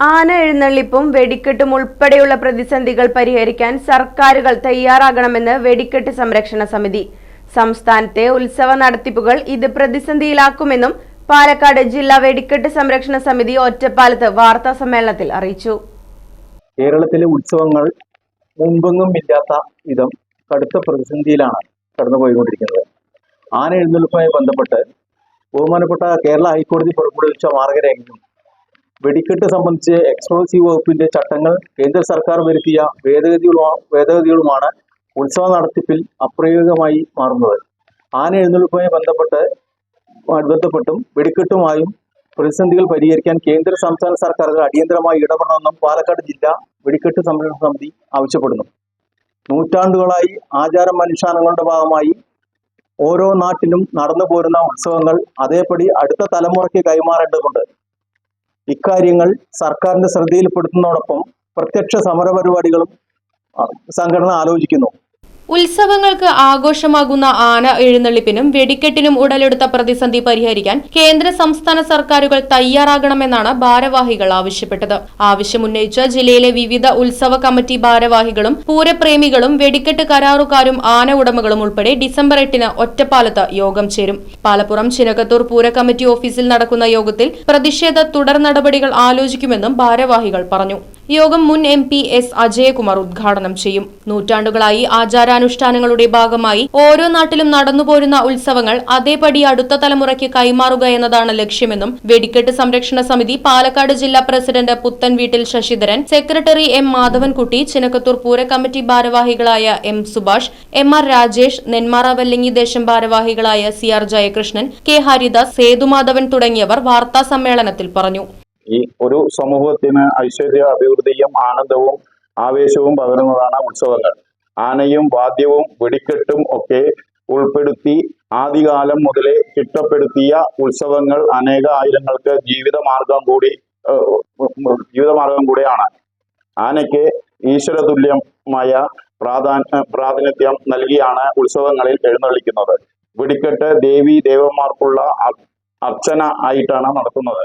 ആന എഴുന്നള്ളിപ്പും വെടിക്കെട്ടും ഉൾപ്പെടെയുള്ള പ്രതിസന്ധികൾ പരിഹരിക്കാൻ സർക്കാരുകൾ തയ്യാറാകണമെന്ന് വെടിക്കെട്ട് സംരക്ഷണ സമിതി. സംസ്ഥാനത്തെ ഉത്സവ നടത്തിപ്പുകൾ ഇത് പ്രതിസന്ധിയിലാക്കുമെന്നും പാലക്കാട് ജില്ലാ വെടിക്കെട്ട് സംരക്ഷണ സമിതി ഒറ്റപ്പാലത്ത് വാർത്താ സമ്മേളനത്തിൽ അറിയിച്ചു. കേരളത്തിലെ ഉത്സവങ്ങൾ മുമ്പെങ്ങും ഇല്ലാത്ത വിധം കടുത്ത പ്രതിസന്ധിയിലാണ് കടന്നുപോയിക്കൊണ്ടിരിക്കുന്നത് ആന എഴുന്നള്ളിപ്പുമായി ബന്ധപ്പെട്ട് ബഹുമാനപ്പെട്ട കേരള ഹൈക്കോടതി പുറപ്പെടുവിച്ച മാർഗരേഖയും വെടിക്കെട്ട് സംബന്ധിച്ച് എക്സ്പ്ലോസീവ് വകുപ്പിന്റെ ചട്ടങ്ങൾ കേന്ദ്ര സർക്കാർ വരുത്തിയ ഭേദഗതികളുമാ ഭേദഗതികളുമാണ് ഉത്സവ നടത്തിപ്പിൽ അപ്രയോഗികമായി മാറുന്നത്. ആന എഴുന്നള്ളിപ്പുമായി ബന്ധപ്പെട്ട് ബന്ധപ്പെട്ടും വെടിക്കെട്ടുമായും പ്രതിസന്ധികൾ പരിഹരിക്കാൻ കേന്ദ്ര സംസ്ഥാന സർക്കാരുകൾ അടിയന്തരമായി ഇടപെടണമെന്നും പാലക്കാട് ജില്ലാ വെടിക്കെട്ട് സംരക്ഷണ സമിതി ആവശ്യപ്പെടുന്നു. നൂറ്റാണ്ടുകളായി ആചാര അനുഷ്ഠാനങ്ങളുടെ ഭാഗമായി ഓരോ നാട്ടിലും നടന്നു പോരുന്ന ഉത്സവങ്ങൾ അതേപടി അടുത്ത തലമുറയ്ക്ക് കൈമാറേണ്ടതുണ്ട്. ഇക്കാര്യങ്ങൾ സർക്കാരിന്റെ ശ്രദ്ധയിൽപ്പെടുത്തുന്നതോടൊപ്പം പ്രത്യക്ഷ സമര പരിപാടികളും സംഘടന ആലോചിക്കുന്നു. ഉത്സവങ്ങൾക്ക് ആഘോഷമാകുന്ന ആന എഴുന്നള്ളിപ്പിനും വെടിക്കെട്ടിനും ഉടലെടുത്ത പ്രതിസന്ധി പരിഹരിക്കാൻ കേന്ദ്ര സംസ്ഥാന സർക്കാരുകൾ തയ്യാറാകണമെന്നാണ് ഭാരവാഹികൾ ആവശ്യപ്പെട്ടത്. ആവശ്യമുന്നയിച്ച് ജില്ലയിലെ വിവിധ ഉത്സവ കമ്മിറ്റി ഭാരവാഹികളും പൂരപ്രേമികളും വെടിക്കെട്ട് കരാറുകാരും ആന ഉടമകളും ഉൾപ്പെടെ ഡിസംബർ എട്ടിന് ഒറ്റപ്പാലത്ത് യോഗം ചേരും. പാലപ്പുറം ചിനകത്തൂർ പൂര കമ്മിറ്റി ഓഫീസിൽ നടക്കുന്ന യോഗത്തിൽ പ്രതിഷേധ തുടർ നടപടികൾ ആലോചിക്കുമെന്നും ഭാരവാഹികൾ പറഞ്ഞു. യോഗം മുൻ എം പി എസ് അജയകുമാർ ഉദ്ഘാടനം ചെയ്യും. നൂറ്റാണ്ടുകളായി ആചാരാനുഷ്ഠാനങ്ങളുടെ ഭാഗമായി ഓരോ നാട്ടിലും നടന്നുപോരുന്ന ഉത്സവങ്ങൾ അതേപടി അടുത്ത തലമുറയ്ക്ക് കൈമാറുക എന്നതാണ് ലക്ഷ്യമെന്നും വെടിക്കെട്ട് സംരക്ഷണ സമിതി പാലക്കാട് ജില്ലാ president Puthan Veettil Sasidharan secretary M Madhavankutty Chinakkathoor Pooram committee ഭാരവാഹികളായ M Subhash M R Rajesh Nenmara Vallangi ദേശം ഭാരവാഹികളായ C R Jayakrishnan K Haridas Sethumadhavan തുടങ്ങിയവർ വാർത്താ സമ്മേളനത്തിൽ പറഞ്ഞു. ഈ ഒരു സമൂഹത്തിന് ഐശ്വര്യ അഭിവൃദ്ധിയും ആനന്ദവും ആവേശവും പകരുന്നതാണ് ഉത്സവങ്ങൾ. ആനയും വാദ്യവും വെടിക്കെട്ടും ഒക്കെ ഉൾപ്പെടുത്തി ആദ്യകാലം മുതലേ ചിട്ടപ്പെടുത്തിയ ഉത്സവങ്ങൾ അനേക ആയിരങ്ങൾക്ക് ജീവിതമാർഗം കൂടി ജീവിതമാർഗം കൂടിയാണ്. ആനയ്ക്ക് ഈശ്വരതുല്യമായ പ്രാധാന്യ പ്രാതിനിധ്യം നൽകിയാണ് ഉത്സവങ്ങളിൽ എഴുന്നള്ളിക്കുന്നത്. വെടിക്കെട്ട് ദേവി ദേവന്മാർക്കുള്ള അർച്ചന ആയിട്ടാണ് നടത്തുന്നത്.